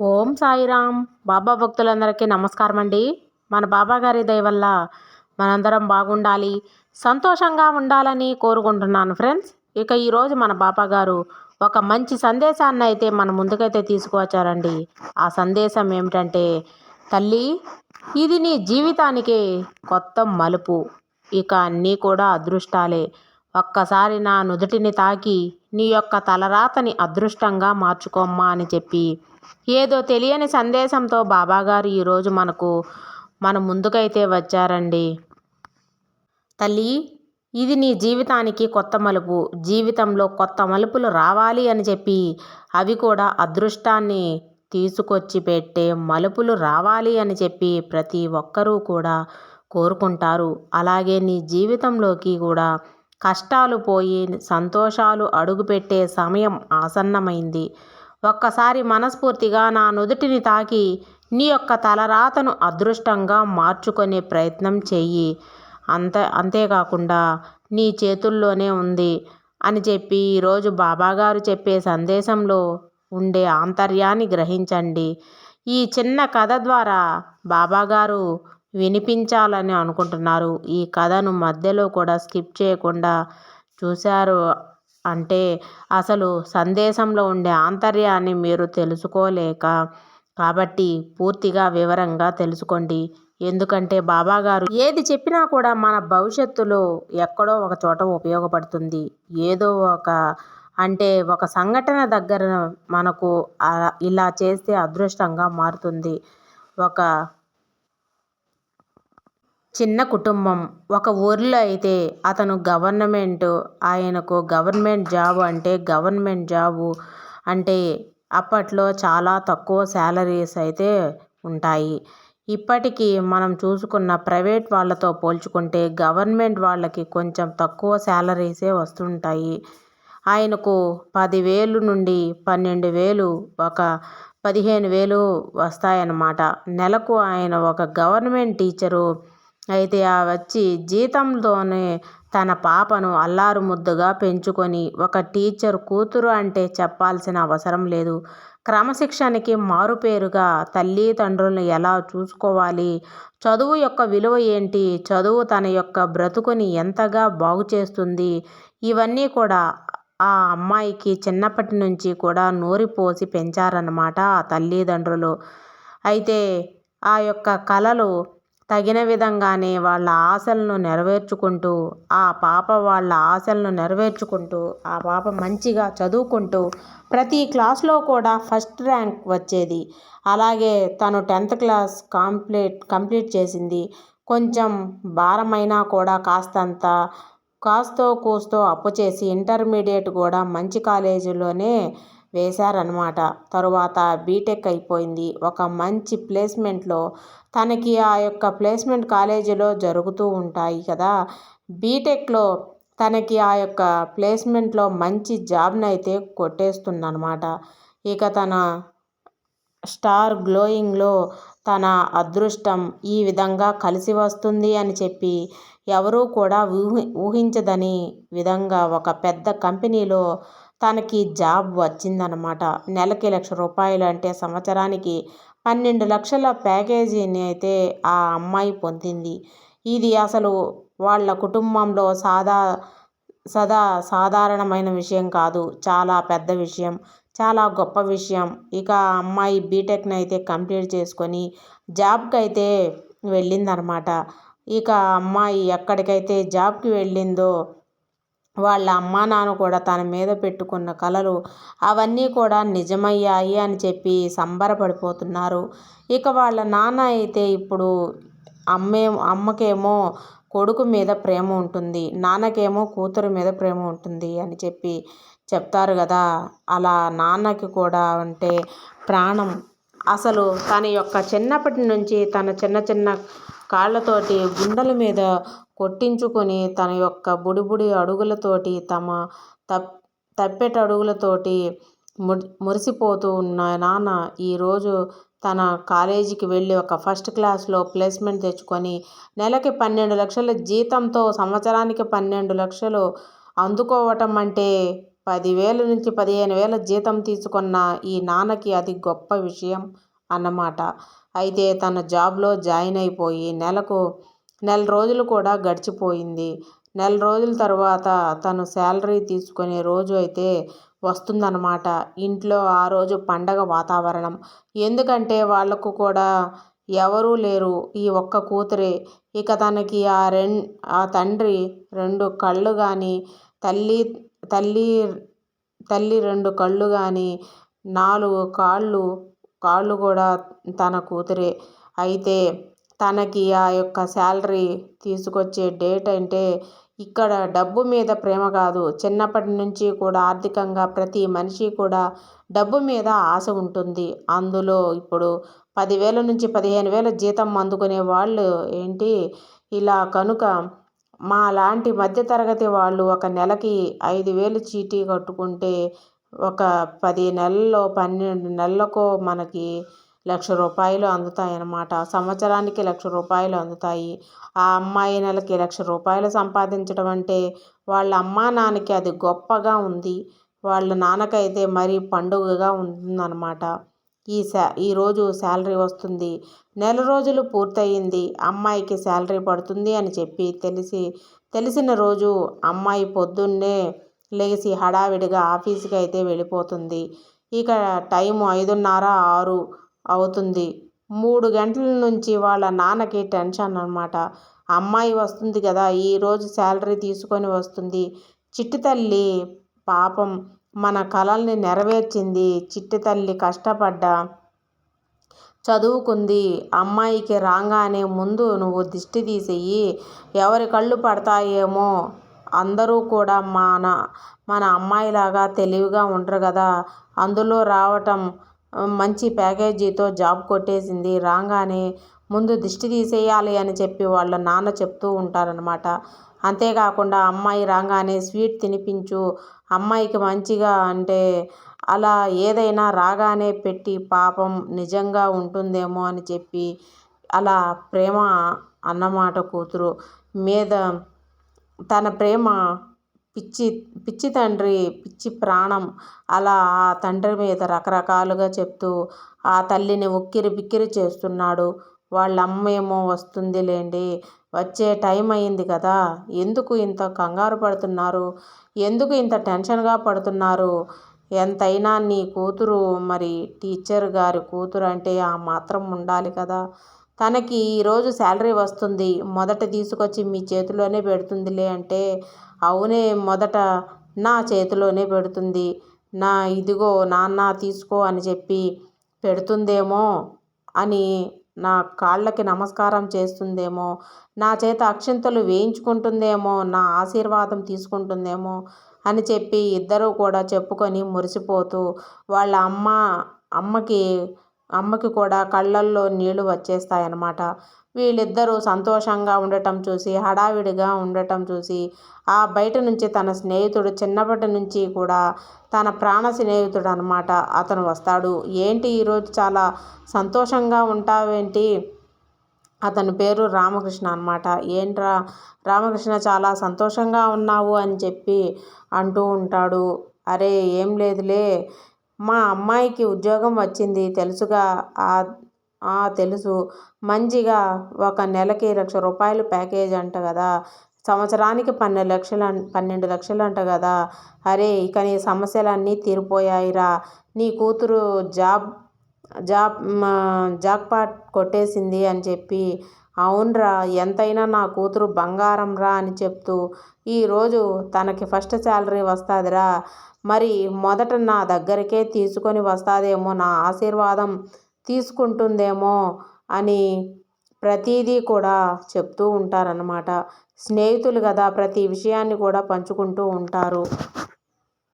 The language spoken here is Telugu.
ఓం సాయిరామ్ బాబా భక్తులందరికీ నమస్కారం అండి మన బాబా గారి దయ వల్ల మనందరం బాగుండాలి సంతోషంగా ఉండాలని కోరుకుంటున్నాను ఫ్రెండ్స్. ఇక ఈరోజు మన బాబా గారు ఒక మంచి సందేశాన్ని అయితే మన ముందుకైతే తీసుకువచ్చారండి. ఆ సందేశం ఏమిటంటే తల్లి ఇది నీ జీవితానికి కొత్త మలుపు. ఇక అన్నీ కూడా అదృష్టాలే. ఒక్కసారి నా నుదుటిని తాకి నీ యొక్క తలరాతని అదృష్టంగా మార్చుకోమ్మా అని చెప్పి. ఏదో తెలియని సందేశంతో బాబాగారు ఈరోజు మనకు మన ముందుకైతే వచ్చారండి. తల్లి ఇది నీ జీవితానికి కొత్త మలుపు. జీవితంలో కొత్త మలుపులు రావాలి అని చెప్పి అవి కూడా అదృష్టాన్ని తీసుకొచ్చి పెట్టే మలుపులు రావాలి అని చెప్పి ప్రతి ఒక్కరూ కూడా కోరుకుంటారు. అలాగే నీ జీవితంలోకి కూడా కష్టాలు పోయి సంతోషాలు అడుగుపెట్టే సమయం ఆసన్నమైంది. ఒక్కసారి మనస్ఫూర్తిగా నా నుదుటిని తాకి నీ యొక్క తలరాతను అదృష్టంగా మార్చుకునే ప్రయత్నం చెయ్యి. అంతే అంతేకాకుండా నీ చేతుల్లోనే ఉంది అని చెప్పి ఈరోజు బాబాగారు చెప్పే సందేశంలో ఉండే ఆంతర్యాన్ని గ్రహించండి. ఈ చిన్న కథ ద్వారా బాబాగారు వినిపించాలని అనుకుంటున్నారు. ఈ కథను మధ్యలో కూడా స్కిప్ చేయకుండా చూశారు అంటే అసలు సందేశంలో ఉండే ఆంతర్యాన్ని మీరు తెలుసుకోలేక కాబట్టి పూర్తిగా వివరంగా తెలుసుకోండి. ఎందుకంటే బాబాగారు ఏది చెప్పినా కూడా మన భవిష్యత్తులో ఎక్కడో ఒక చోట ఉపయోగపడుతుంది. ఏదో ఒక అంటే ఒక సంఘటన దగ్గర మనకు ఇలా చేస్తే అదృష్టంగా మారుతుంది. ఒక చిన్న కుటుంబం. ఒక ఊరిలో అయితే అతను గవర్నమెంట్ ఆయనకు గవర్నమెంట్ జాబ్ అంటే గవర్నమెంట్ జాబు అంటే అప్పట్లో చాలా తక్కువ శాలరీస్ అయితే ఉంటాయి. ఇప్పటికీ మనం చూసుకున్న ప్రైవేట్ వాళ్ళతో పోల్చుకుంటే గవర్నమెంట్ వాళ్ళకి కొంచెం తక్కువ శాలరీసే వస్తుంటాయి. ఆయనకు పదివేలు నుండి పన్నెండు వేలు ఒక పదిహేను వేలు వస్తాయన్నమాట. నెలకు ఆయన ఒక గవర్నమెంట్ టీచరు అయితే ఆ వచ్చి జీతంతోనే తన పాపను అల్లారు ముద్దుగా పెంచుకొని ఒక టీచర్ కూతురు అంటే చెప్పాల్సిన అవసరం లేదు. క్రమశిక్షణకి మారుపేరుగా తల్లిదండ్రులను ఎలా చూసుకోవాలి? చదువు యొక్క విలువ ఏంటి? చదువు తన యొక్క బ్రతుకుని ఎంతగా బాగు చేస్తుంది? ఇవన్నీ కూడా ఆ అమ్మాయికి చిన్నప్పటి నుంచి కూడా నోరిపోసి పెంచారన్నమాట ఆ తల్లిదండ్రులు. అయితే ఆ యొక్క కళలు తగిన విధంగానే వాళ్ళ ఆశలను నెరవేర్చుకుంటూ ఆ పాప వాళ్ళ ఆశలను నెరవేర్చుకుంటూ ఆ పాప మంచిగా చదువుకుంటూ ప్రతి క్లాస్లో కూడా ఫస్ట్ ర్యాంక్ వచ్చేది. అలాగే తను టెన్త్ క్లాస్ కంప్లీట్ కంప్లీట్ చేసింది. కొంచెం భారమైనా కూడా కాస్తంత కాస్తో కూస్తో అప్పు చేసి ఇంటర్మీడియట్ కూడా మంచి కాలేజీలోనే వేశారనమాట తరువాత బీటెక్ అయిపోయింది. ఒక మంచి ప్లేస్మెంట్లో తనకి ఆ యొక్క ప్లేస్మెంట్ కాలేజీలో జరుగుతూ ఉంటాయి కదా. బీటెక్లో తనకి ఆ యొక్క ప్లేస్మెంట్లో మంచి జాబ్ని అయితే కొట్టేస్తుందన్నమాట. ఇక తన స్టార్ గ్లోయింగ్లో తన అదృష్టం ఈ విధంగా కలిసి వస్తుంది అని చెప్పి ఎవరూ కూడా ఊహి ఊహించదని విధంగా ఒక పెద్ద కంపెనీలో తనకి జాబ్ వచ్చిందనమాట నెలకి లక్ష రూపాయలు అంటే సంవత్సరానికి పన్నెండు లక్షల ప్యాకేజీని అయితే ఆ అమ్మాయి పొందింది. ఇది అసలు వాళ్ళ కుటుంబంలో సాదా సదా సాధారణమైన విషయం కాదు. చాలా పెద్ద విషయం చాలా గొప్ప విషయం. ఇక ఆ అమ్మాయి బీటెక్ని అయితే కంప్లీట్ చేసుకొని జాబ్కి అయితే వెళ్ళిందనమాట ఇక అమ్మాయి ఎక్కడికైతే జాబ్కి వెళ్ళిందో వాళ్ళ అమ్మా నాన్న కూడా తన మీద పెట్టుకున్న కలలు అవన్నీ కూడా నిజమయ్యాయి అని చెప్పి సంబరపడిపోతున్నారు. ఇక వాళ్ళ నాన్న అయితే ఇప్పుడు అమ్మే అమ్మకేమో కొడుకు మీద ప్రేమ ఉంటుంది నాన్నకేమో కూతురు మీద ప్రేమ ఉంటుంది అని చెప్పి చెప్తారు కదా. అలా నాన్నకి కూడా అంటే ప్రాణం. అసలు తన యొక్క చిన్నప్పటి నుంచి తన చిన్న చిన్న కాళ్ళతోటి గుండెల మీద కొట్టించుకొని తన యొక్క బుడిబుడి అడుగులతోటి తమ తప్ తప్పెట అడుగులతోటి మురిసిపోతూ ఉన్న నాన్న ఈరోజు తన కాలేజీకి వెళ్ళి ఒక ఫస్ట్ క్లాస్లో ప్లేస్మెంట్ తెచ్చుకొని నెలకి పన్నెండు లక్షల జీతంతో సంవత్సరానికి పన్నెండు లక్షలు అందుకోవటం అంటే పదివేల నుంచి పదిహేను వేల జీతం తీసుకున్న ఈ నాన్నకి అది గొప్ప విషయం. అన్నమాట. అయితే తన జాబ్లో జాయిన్ అయిపోయి నెలకు నెల రోజులు కూడా గడిచిపోయింది. నెల రోజుల తర్వాత తను శాలరీ తీసుకునే రోజు అయితే వస్తుందన్నమాట. ఇంట్లో ఆ రోజు పండగ వాతావరణం. ఎందుకంటే వాళ్ళకు కూడా ఎవరూ లేరు. ఈ ఒక్క కూతురే. ఇక తనకి ఆ రెం ఆ తండ్రి రెండు కళ్ళు కానీ తల్లి తల్లి తల్లి రెండు కళ్ళు కానీ నాలుగు కాళ్ళు కాళ్ళు కూడా తన కూతురే. అయితే తనకి ఆ యొక్క శాలరీ తీసుకొచ్చే డేట్ అంటే ఇక్కడ డబ్బు మీద ప్రేమ కాదు. చిన్నప్పటి నుంచి కూడా ఆర్థికంగా ప్రతి మనిషి కూడా డబ్బు మీద ఆశ ఉంటుంది. అందులో ఇప్పుడు పదివేల నుంచి పదిహేను వేల జీతం అందుకునే వాళ్ళు ఏంటి? ఇలా కనుక మా లాంటి మధ్యతరగతి వాళ్ళు ఒక నెలకి ఐదు వేలు చీటీ కట్టుకుంటే ఒక పది నెలల్లో పన్నెండు నెలలకు మనకి లక్ష రూపాయలు అందుతాయి అన్నమాట సంవత్సరానికి లక్ష రూపాయలు అందుతాయి. ఆ అమ్మాయి నెలకి లక్ష రూపాయలు సంపాదించడం అంటే వాళ్ళ అమ్మా నాన్నకి అది గొప్పగా ఉంది. వాళ్ళ నాన్నకైతే మరీ పండుగగా ఉంటుందన్నమాట. ఈ శా ఈరోజు శాలరీ వస్తుంది. నెల రోజులు పూర్తయింది. అమ్మాయికి శాలరీ పడుతుంది అని చెప్పి తెలిసి తెలిసిన రోజు అమ్మాయి పొద్దున్నే లేచి హడావిడిగా ఆఫీస్కి అయితే వెళ్ళిపోతుంది. ఇక టైము ఐదున్నర ఆరు అవుతుంది. మూడు గంటల నుంచి వాళ్ళ నాన్నకి టెన్షన్ అనమాట అమ్మాయి వస్తుంది కదా ఈరోజు శాలరీ తీసుకొని వస్తుంది. చిట్టి తల్లి పాపం మన కలల్ని నెరవేర్చింది. చిట్టి తల్లి కష్టపడ్డ చదువుకుంది. అమ్మాయికి రాగానే ముందు నువ్వు దిష్టి తీసేయి. ఎవరి కళ్ళు పడతాయేమో అందరూ కూడా మన మన అమ్మాయిలాగా తెలివిగా ఉండరు కదా. అందులో రావటం మంచి ప్యాకేజీతో జాబ్ కొట్టేసింది. రాగానే ముందు దిష్టి తీసేయాలి అని చెప్పి వాళ్ళ నాన్న చెప్తూ ఉంటారనమాట అంతేకాకుండా అమ్మాయి రాగానే స్వీట్ తినిపించు అమ్మాయికి మంచిగా అంటే అలా ఏదైనా రాగానే పెట్టి పాపం నిజంగా ఉంటుందేమో అని చెప్పి అలా ప్రేమ అన్నమాట కూతురు. మీద తన ప్రేమ పిచ్చి పిచ్చి తండ్రి పిచ్చి ప్రాణం అలా ఆ తండ్రి మీద రకరకాలుగా చెప్తూ ఆ తల్లిని ఉక్కిరి బిక్కిరి చేస్తున్నాడు. వాళ్ళ అమ్మ ఏమో వస్తుంది వస్తుందిలేండి వచ్చే టైం అయింది కదా ఎందుకు ఇంత కంగారు పడుతున్నారు ఎందుకు ఇంత టెన్షన్గా పడుతున్నారు ఎంతైనా నీ కూతురు మరి టీచర్ గారి కూతురు అంటే ఆ మాత్రం ఉండాలి కదా. తనకి ఈరోజు శాలరీ వస్తుంది. మొదట తీసుకొచ్చి మీ చేతిలోనే పెడుతుందిలే అంటే అవునే మొదట నా చేతిలోనే పెడుతుంది. నా ఇదిగో నాన్న తీసుకో అని చెప్పి పెడుతుందేమో అని నా కాళ్ళకి నమస్కారం చేస్తుందేమో నా చేత అక్షింతలు వేయించుకుంటుందేమో నా ఆశీర్వాదం తీసుకుంటుందేమో అని చెప్పి ఇద్దరూ కూడా చెప్పుకొని మురిసిపోతూ వాళ్ళ అమ్మ అమ్మకి అమ్మకి కూడా కళ్ళల్లో నీళ్ళు వచ్చేస్తాయన్నమాట. వీళ్ళిద్దరూ సంతోషంగా ఉండటం చూసి హడావిడిగా ఉండటం చూసి ఆ బయట నుంచి తన స్నేహితుడు చిన్నప్పటి నుంచి కూడా తన ప్రాణ స్నేహితుడు అనమాట అతను వస్తాడు. ఏంటి ఈరోజు చాలా సంతోషంగా ఉంటావేంటి? అతని పేరు రామకృష్ణ అనమాట ఏంట్రా రామకృష్ణ చాలా సంతోషంగా ఉన్నావు అని చెప్పి అంటూ ఉంటాడు. అరే ఏం లేదులే. మా అమ్మాయికి ఉద్యోగం వచ్చింది తెలుసుగా. ఆ తెలుసు. మంచిగా ఒక నెలకి లక్ష రూపాయలు ప్యాకేజ్ అంట కదా. సంవత్సరానికి పన్నెండు లక్షలు పన్నెండు లక్షలు అంట కదా. అరే ఇక నీ సమస్యలన్నీ తీరిపోయాయిరా. నీ కూతురు జాబ్ జాబ్ జాక్పాట్ కొట్టేసింది అని చెప్పి అవునరా ఎంతైనా నా కూతురు బంగారం రా అని చెప్తూ ఈరోజు తనకి ఫస్ట్ శాలరీ వస్తుందిరా. మరి మొదట నా దగ్గరికే తీసుకొని వస్తుందేమో నా ఆశీర్వాదం తీసుకుంటుందేమో అని ప్రతీదీ కూడా చెప్తూ ఉంటారన్నమాట. స్నేహితులు కదా ప్రతి విషయాన్ని కూడా పంచుకుంటూ ఉంటారు.